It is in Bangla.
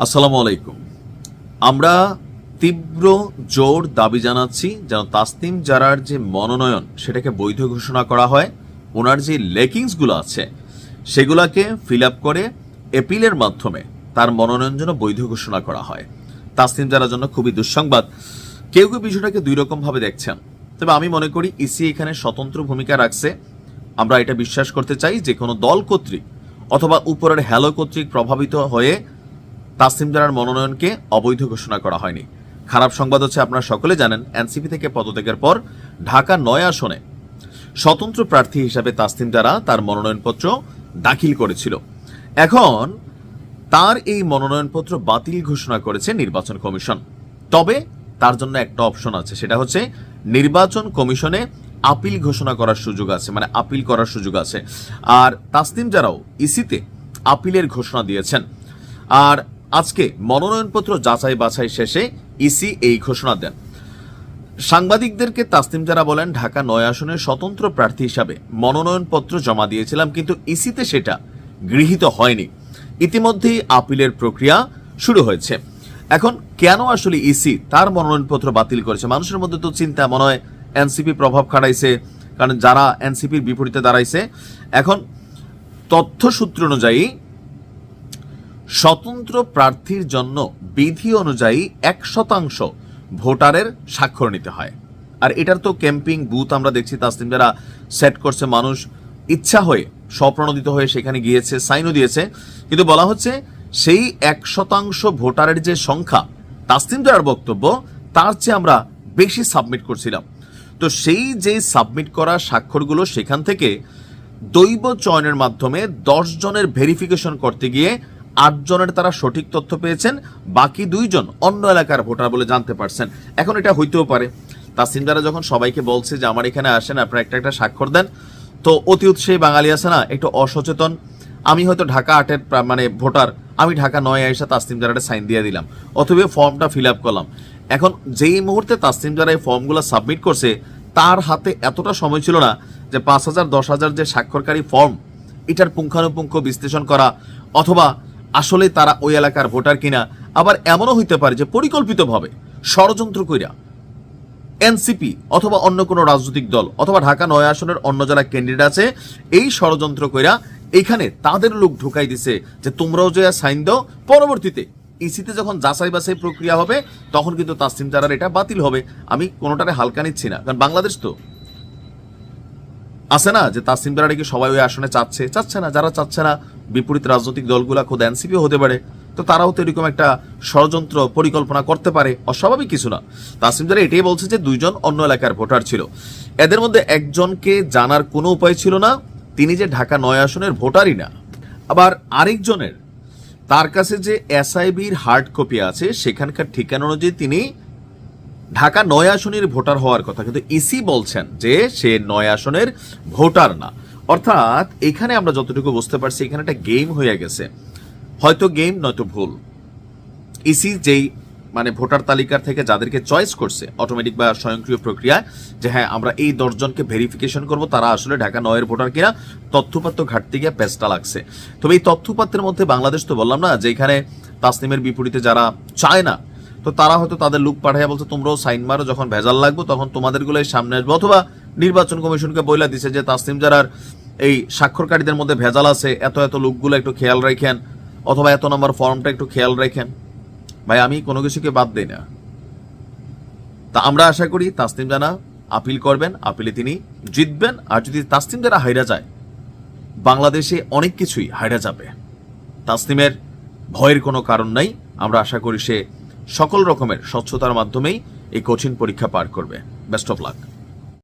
আসসালামু আলাইকুম। আমরা তীব্র জোর দাবি জানাচ্ছি যেন তাসনিম জারার যে মনোনয়ন, সেটাকে বৈধ ঘোষণা করা হয়, ওনার যে লেকিংসগুলো আছে, সেগুলাকে ফিল আপ করে এপিলের মাধ্যমে তার মনোনয়ন যেন বৈধ ঘোষণা করা হয়। তাসনিম জারার জন্য খুবই দুঃসংবাদ। কেউ কেউ বিষয়টাকে দুই রকম ভাবে দেখছেন। তবে আমি মনে করি ইসি এখানে স্বতন্ত্র ভূমিকা রাখছে। আমরা এটা বিশ্বাস করতে চাই যে কোনো দল কর্তৃক অথবা উপরের হ্যালো কর্তৃক প্রভাবিত হয়ে তাসিম জারার মনোনয়নকে অবৈধ ঘোষণা করা হয়নি। খারাপ সংবাদ হচ্ছে আপনারা সকলে জানেন, এনসিপি থেকে পদত্যাগের পর ঢাকা নয় আসনে স্বতন্ত্র প্রার্থী হিসাবে তাসনিম জারা তার মনোনয়নপত্র দাখিল করেছিল। এখন তার এই মনোনয়নপত্র বাতিল ঘোষণা করেছে নির্বাচন কমিশন। তবে তার জন্য একটা অপশন আছে, সেটা হচ্ছে নির্বাচন কমিশনে আপিল ঘোষণা করার সুযোগ আছে মানে আপিল করার সুযোগ আছে। আর তাসনিম যারাও ইসিতে আপিলের ঘোষণা দিয়েছেন। আর আজকে মনোনয়নপত্র যাচাই বাছাই শেষে ইসি এই ঘোষণা দেন। সাংবাদিকদেরকে তাসনিম যারা বলেন, ঢাকা নয় আসনের স্বতন্ত্র প্রার্থী হিসাবে মনোনয়নপত্র জমা দিয়েছিলাম, কিন্তু ইসিতে সেটা গৃহীত হয়নি। ইতিমধ্যেই আপিলের প্রক্রিয়া শুরু হয়েছে। এখন কেন আসলে ইসি তার মনোনয়নপত্র বাতিল করেছে? মানুষের মধ্যে তো চিন্তা, মনে হয় এনসিপি প্রভাব খাটাইছে, কারণ যারা এনসিপির বিপরীতে দাঁড়াইছে। এখন তথ্যসূত্র অনুযায়ী স্বতন্ত্র প্রার্থীর জন্য বিধি অনুযায়ী এক শতাংশ ভোটারের স্বাক্ষর নিতে হয়। আর এটার তো ক্যাম্পিং বুথ আমরা দেখছি তাসলিম যারা সেট করছে মানুষ ইচ্ছা হয়ে, স্বপ্রণোদিত হয়ে সেখানে গিয়েছে সাইনও দিয়েছে। কিন্তু বলা হচ্ছে সেই এক শতাংশ ভোটারের যে সংখ্যা তাসলিম যারার বক্তব্য, তার চেয়ে আমরা বেশি সাবমিট করছিলাম। তো সেই যে সাবমিট করা স্বাক্ষরগুলো সেখান থেকে দৈব চয়নের মাধ্যমে দশ জনের ভেরিফিকেশন করতে গিয়ে আট জনের তারা সঠিক তথ্য পেয়েছেন, বাকি দুইজন অন্য এলাকার ভোটার বলে জানতে পারছেন। এখন এটা হইতেও পারে। তাসিম দ্বারা যখন সবাইকে বলছে যে, আমার এখানে আসেন, আপনারা একটা একটা স্বাক্ষর দেন, তো অতি উৎসাহী বাঙালি আছে না, একটু অসচেতন। আমি হয়তো ঢাকা আটের মানে ভোটার, আমি ঢাকা নয় আইসা তাসনিম জারাটা সাইন দিয়ে দিলাম, অথবা ফর্মটা ফিল আপ করলাম। এখন যেই মুহূর্তে তাসনিম যারা এই ফর্মগুলো সাবমিট করছে, তার হাতে এতটা সময় ছিল না যে পাঁচ হাজার, দশ হাজার যে স্বাক্ষরকারী ফর্ম, এটার পুঙ্খানুপুঙ্খ বিশ্লেষণ করা, অথবা আসলে তারা ওই এলাকার ভোটার কিনা, আবার এমনও হইতে পারে যে পরিকল্পিতভাবে ষড়যন্ত্র কইরা এনসিপি অথবা অন্য কোনো রাজনৈতিক দল অথবা ঢাকা নয় আসনের অন্য যারা ক্যান্ডিডেট আছে, এই ষড়যন্ত্র কইরা এইখানে তাদের লোক ঢুকাই দিছে যে তোমরাও যে সাইন দাও, পরবর্তীতে ইসিতে যখন যাচাই বাছাই প্রক্রিয়া হবে, তখন কিন্তু তাসিম জারার এটা বাতিল হবে। আমি কোনোটারে হালকা নিচ্ছি না, কারণ বাংলাদেশ তো আছে না যে তাসিম জারাকে সবাই ওই আসনে চাচ্ছে? চাচ্ছে না, যারা চাচ্ছে না, বিপরীত রাজনৈতিক দলগুলা খোদ এনসিপিও হতে পারে। তো তারাও তো এরকম একটা ষড়যন্ত্র পরিকল্পনা করতে পারে। অস্বাভাবিক কিছু না। তাসিম জারা এটাই বলছে যে দুইজন অন্য এলাকার ভোটার ছিল। এদের মধ্যে একজনকে জানার কোনো উপায় ছিল না। তিনি যে ঢাকা নয় আসনের ভোটারই না। আবার আরেকজনের, তার কাছে যে এসআইবির হার্ড কপি আছে, সেখানকার ঠিকানা অনুযায়ী তিনি ঢাকা নয় আসনের ভোটার হওয়ার কথা, কিন্তু ইসি বলছেন যে সে নয় আসনের ভোটার না। অর্থাৎ এখানে আমরা যতটুকু বুঝতে পারছি, এখানে একটা গেম হয়ে গেছে। হয়তো গেম নয়তো ভুল। ইসি যেই মানে ভোটার তালিকার থেকে যাদেরকে চয়েস করছে অটোমেটিক বা স্বয়ংক্রিয় প্রক্রিয়ায়, যে হ্যাঁ আমরা এই দশজনকে ভেরিফিকেশন করব, তারা আসলে ঢাকা নয়ের ভোটার কিনা, তথ্যপাত্র ঘাটতে গিয়ে পেজটা লাগছে। তবে এই তথ্যপাত্রের মধ্যে বাংলাদেশ তো বললাম না, যে এখানে তাসনিমের বিপরীতে যারা চায় না তো তারা হয়তো তাদের লুক পাঠাইয়া বলছে, তোমরাও সাইন মারো, যখন ভেজাল লাগবে, তখন তোমাদেরগুলোই সামনে আসবে। অথবা নির্বাচন কমিশনকে বইলা দিছে যে তাসনিম যারার এই স্বাক্ষরকারীদের মধ্যে ভেজাল আছে, এত এত লোকগুলো একটু খেয়াল রাখেন, অথবা এত নম্বর ফর্মটা একটু খেয়াল রাখেন। ভাই, আমি কোনো কিছুকে বাদ দিই না। তা আমরা আশা করি তাসনিম জানা আপিল করবেন, আপিলে তিনি জিতবেন, আর যদি তাসনিম জানা হাইরা যায়, বাংলাদেশে অনেক কিছুই হাইরা যাবে। তাসনিমের ভয়ের কোনো কারণ নাই, আমরা আশা করি সে সকল রকমের স্বচ্ছতার মাধ্যমেই এই কঠিন পরীক্ষা পার করবে। Best of luck